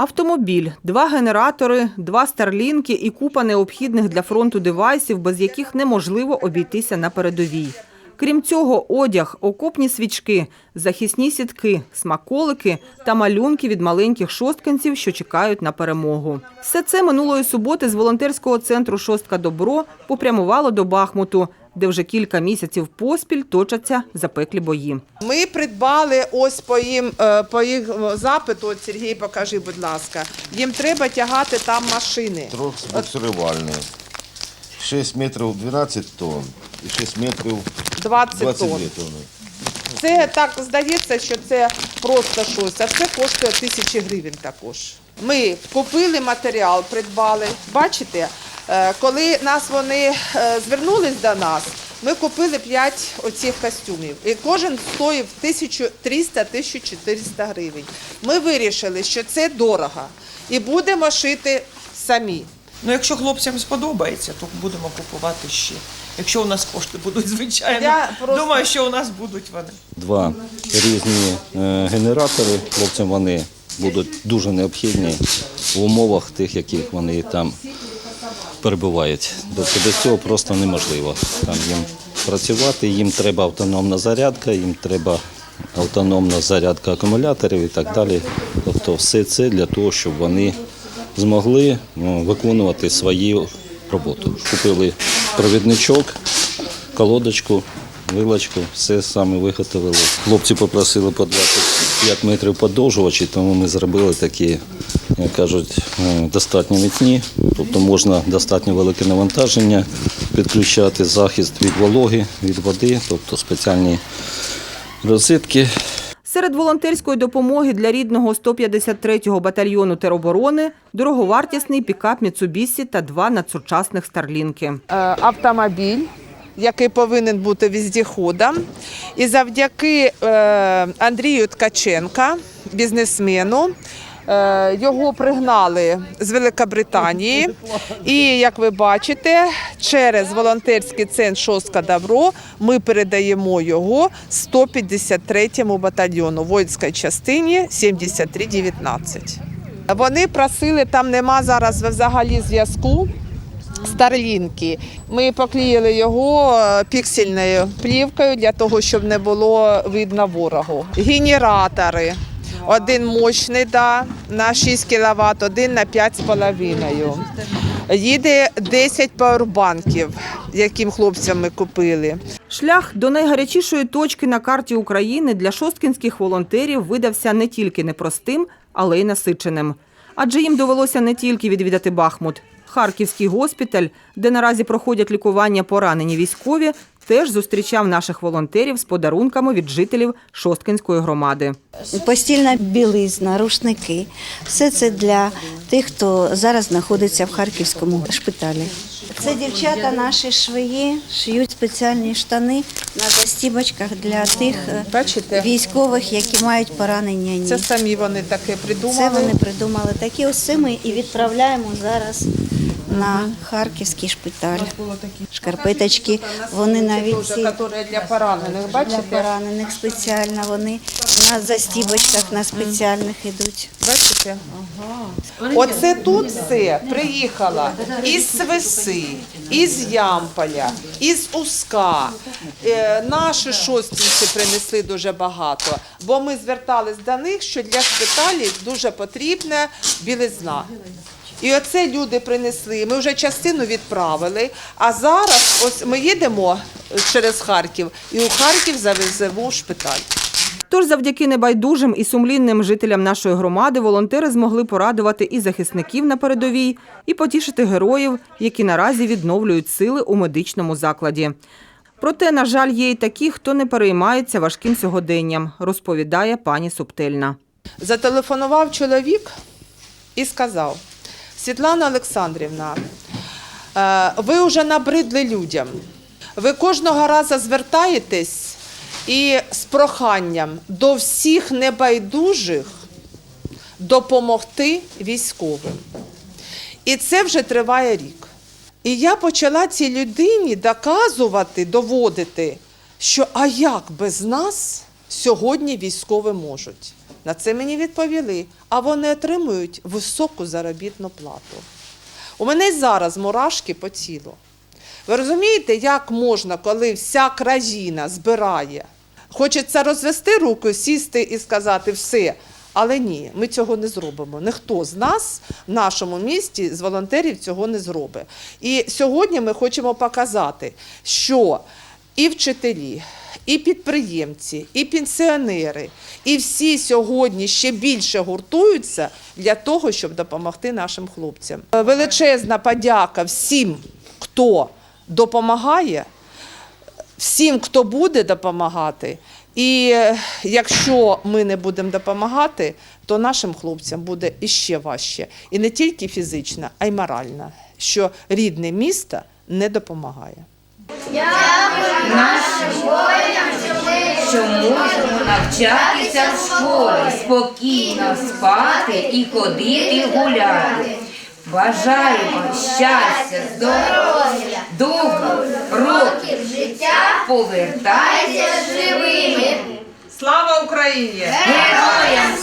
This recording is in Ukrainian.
Автомобіль, два генератори, два старлінки і купа необхідних для фронту девайсів, без яких неможливо обійтися на передовій. Крім цього, одяг, окопні свічки, захисні сітки, смаколики та малюнки від маленьких шостканців, що чекають на перемогу. Все це минулої суботи з волонтерського центру Шостка Добро попрямувало до Бахмуту, де вже кілька місяців поспіль точаться запеклі бої. Ми придбали ось по їм е, по їх запиту. От Сергій, покажи, будь ласка. Їм треба тягати там машини. Трьохбуксирувальний. 6 метрів 12 тонн і 6 метрів 20 22 тонн. тонни. Це так здається, що це просто щось, а це коштує тисячі гривень також. Ми купили матеріал, придбали. Бачите, коли нас вони е, звернулись до нас, ми купили 5 оцих костюмів. І кожен стоїв 1300-1400 гривень. Ми вирішили, що це дорого. І будемо шити самі. Ну, якщо хлопцям сподобається, то будемо купувати ще. Якщо у нас кошти будуть, звичайно. Я просто- Думаю, що у нас будуть вони. Два різні е, генератори. Хлопцям вони будуть дуже необхідні в умовах тих, яких вони там перебувають. Тобто без цього просто неможливо. Там їм працювати, їм треба автономна зарядка, їм треба автономна зарядка акумуляторів і так далі. Тобто все це для того, щоб вони змогли ну, виконувати свою роботу. Купили провідничок, колодочку, вилочку, все саме виготовили. Хлопці попросили по 25 метрів подовжувачі, тому ми зробили такі, кажуть, е, достатньо міцні, тобто можна достатньо велике навантаження підключати, захист від вологи, від води, тобто спеціальні розетки. Серед волонтерської допомоги для рідного 153-го батальйону тероборони дороговартісний пікап Міцубісі та два надсучасних старлінки. е, автомобіль, який повинен бути віздіходом. І завдяки е, Андрію Ткаченка, бізнесмену, його пригнали з Великобританії. І, як ви бачите, через волонтерський центр Шостка Добро ми передаємо його 153-му батальйону воїнської частині 7319. Вони просили, там нема зараз взагалі зв'язку. Старлінки. Ми поклеїли його е, піксельною плівкою для того, щоб не було видно ворогу. Генератори. Один мощний да, на 6 кВт, один на 5,5. Їде 10 пауербанків, яким хлопцям ми купили. Шлях до найгарячішої точки на карті України для шосткінських волонтерів видався не тільки непростим, але й насиченим. Адже їм довелося не тільки відвідати Бахмут. Харківський госпіталь, де наразі проходять лікування поранені військові, теж зустрічав наших волонтерів з подарунками від жителів Шосткинської громади. Постільна білизна, рушники. Все це для тих, хто зараз знаходиться в харківському шпиталі. Це дівчата наші швеї, шиють спеціальні штани на застібочках для тих е, Бачите? військових, які мають поранення ніг. Це самі вони таке придумали. Це вони придумали. Такі ось це ми і відправляємо зараз на харківський шпиталь. Шкарпеточки, вони навіть ці які для поранених, для поранених спеціально, вони на застібочках на спеціальних ідуть. Бачите? Оце тут все приїхало із Свиси, із Ямполя, із Уска. Е, наші шостінці принесли дуже багато, бо ми звертались до них, що для шпиталів дуже потрібна білизна. І оце люди принесли. Ми вже частину відправили. А зараз ось ми їдемо через Харків, і у Харків завеземо в шпиталь. Тож завдяки небайдужим і сумлінним жителям нашої громади волонтери змогли порадувати і захисників на передовій, і потішити героїв, які наразі відновлюють сили у медичному закладі. Проте, на жаль, є й такі, хто не переймається важким сьогоденням, розповідає пані Субтельна. Зателефонував чоловік і сказав: Світлана Олександрівна, е, ви вже набридли людям. Ви кожного разу звертаєтесь і з проханням до всіх небайдужих допомогти військовим. І це вже триває рік. І я почала цій людині доказувати, доводити, що а як без нас сьогодні військові можуть. На це мені відповіли, а вони отримують високу заробітну плату. У мене зараз мурашки по тілу. Ви розумієте, як можна, коли вся країна збирає? Хочеться розвести руку, сісти і сказати все. Але ні, ми цього не зробимо. Ніхто з нас в нашому місті з волонтерів цього не зробить. І сьогодні ми хочемо показати, що і вчителі, і підприємці, і пенсіонери, і всі сьогодні ще більше гуртуються для того, щоб допомогти нашим хлопцям. Величезна подяка всім, хто допомагає, всім, хто буде допомагати. І е, якщо ми не будемо допомагати, то нашим хлопцям буде іще важче. І не тільки фізично, а й морально, що рідне місто не допомагає. Навчатися в школі, спокійно спати і ходити гуляти. Бажаю вам щастя, здоров'я, довго років життя, повертайтеся живими. Слава Україні! Героям